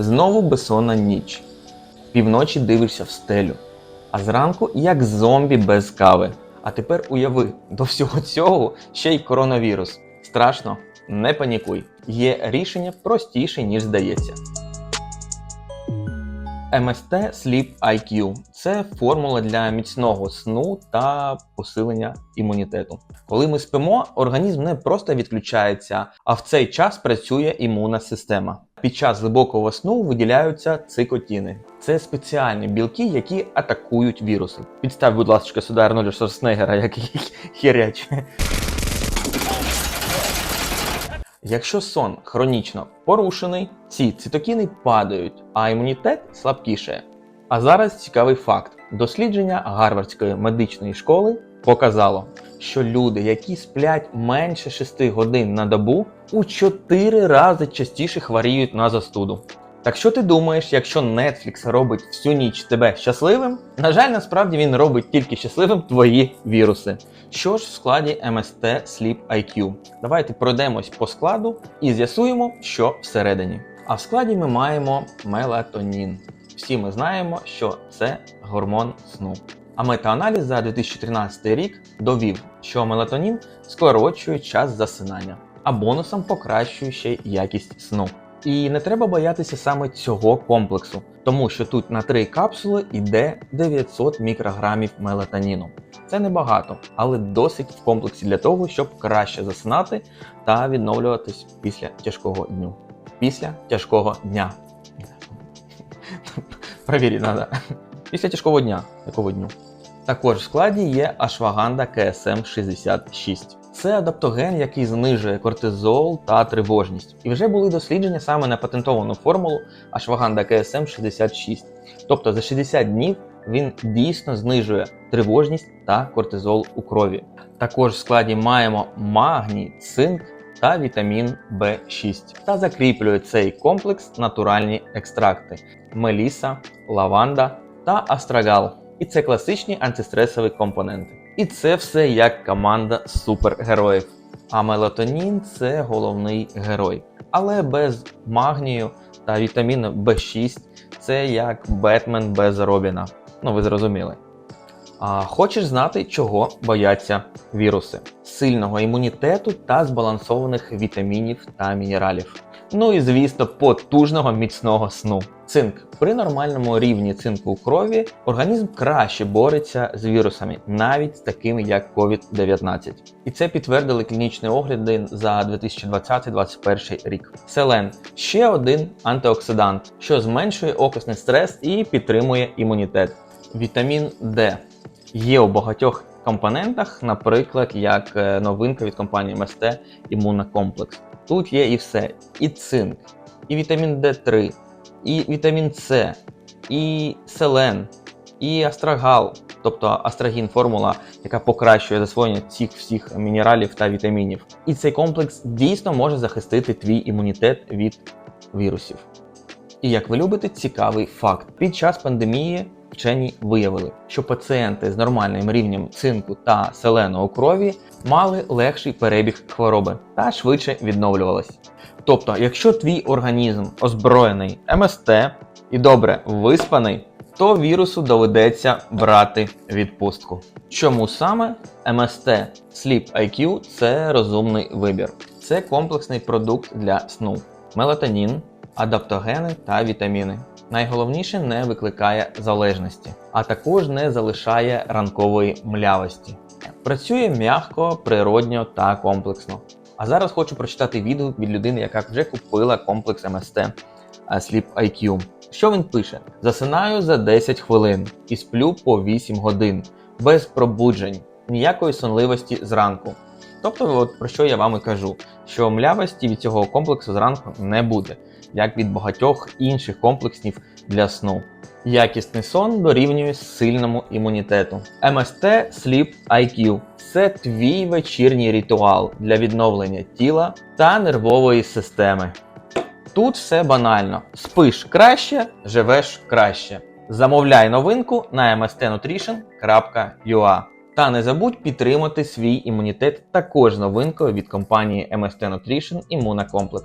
Знову безсонна ніч. Півночі дивишся в стелю, а зранку як зомбі без кави. А тепер уяви, до всього цього ще й коронавірус. Страшно, не панікуй. Є рішення простіше, ніж здається. MST Sleep IQ це формула для міцного сну та посилення імунітету. Коли ми спимо, організм не просто відключається, а в цей час працює імунна система. Під час глибокого сну виділяються цикотіни. Це спеціальні білки, які атакують віруси. Підстав, будь ласка, сюди Арнольда Шварценеггера, який хіряче. Якщо сон хронічно порушений, ці цитокіни падають, а імунітет слабкішає. А зараз цікавий факт: дослідження Гарвардської медичної школи показало, що люди, які сплять менше 6 годин на добу, у 4 рази частіше хворіють на застуду. Так що ти думаєш, якщо Netflix робить всю ніч тебе щасливим? На жаль, насправді він робить тільки щасливим твої віруси. Що ж в складі MST Sleep IQ? Давайте пройдемось по складу і з'ясуємо, що всередині. А в складі ми маємо мелатонін. Всі ми знаємо, що це гормон сну. А метааналіз за 2013 рік довів, що мелатонін скорочує час засинання, а бонусом покращує ще якість сну. І не треба боятися саме цього комплексу, тому що тут на три капсули йде 900 мікрограмів мелатоніну. Це небагато, але досить в комплексі для того, щоб краще засинати та відновлюватись після тяжкого дню. Після тяжкого дня. Провірити треба. Після тяжкого дня. Якого дню? Також в складі є ашваганда КСМ 66. Це адаптоген, який знижує кортизол та тривожність. І вже були дослідження саме на патентовану формулу ашваганда КСМ 66. Тобто за 60 днів він дійсно знижує тривожність та кортизол у крові. Також в складі маємо магній, цинк та вітамін В6. Та закріплює цей комплекс натуральні екстракти: меліса, лаванда та астрагал. І це класичні антистресові компоненти. І це все як команда супергероїв. А мелатонін це головний герой. Але без магнію та вітаміну b 6 це як Бетмен без Робіна. Ну, ви зрозуміли. А хочеш знати, чого бояться віруси? Сильного імунітету та збалансованих вітамінів та мінералів. Ну і звісно, потужного міцного сну. Цинк при нормальному рівні цинку у крові організм краще бореться з вірусами, навіть з такими як COVID-19. І це підтвердили клінічні огляди за 2020-2021 рік. Селен ще один антиоксидант, що зменшує окисний стрес і підтримує імунітет. Вітамін Д є у багатьох компонентах, наприклад, як е, новинка від компанії МСТ Імунокомплекс. Тут є і все: і цинк, і вітамін D3, і вітамін С, і селен, і астрагал, тобто астрагін формула, яка покращує засвоєння цих всіх мінералів та вітамінів. І цей комплекс дійсно може захистити твій імунітет від вірусів. І як ви любите, цікавий факт: під час пандемії вчені виявили, що пацієнти з нормальним рівнем цинку та селену у крові мали легший перебіг хвороби та швидше відновлювались. Тобто, якщо твій організм озброєний МСТ і добре виспаний, то вірусу доведеться брати відпустку. Чому саме МСТ Sleep IQ це розумний вибір. Це комплексний продукт для сну, мелатонін, адаптогени та вітаміни. Найголовніше не викликає залежності, а також не залишає ранкової млявості. Працює м'яко, природньо та комплексно. А зараз хочу прочитати відгук від людини, яка вже купила комплекс МСТ е, Sleep IQ. Що він пише? Засинаю за 10 хвилин і сплю по 8 годин, без пробуджень, ніякої сонливості зранку. Тобто, от про що я вам і кажу, що млявості від цього комплексу зранку не буде, як від багатьох інших комплексів для сну. Якісний сон дорівнює сильному імунітету. MST Sleep IQ це твій вечірній ритуал для відновлення тіла та нервової системи. Тут все банально: спиш краще, живеш краще. Замовляй новинку на mstnutrition.ua. Та не забудь підтримати свій імунітет також новинкою від компанії MST Nutrition Immunocomlex.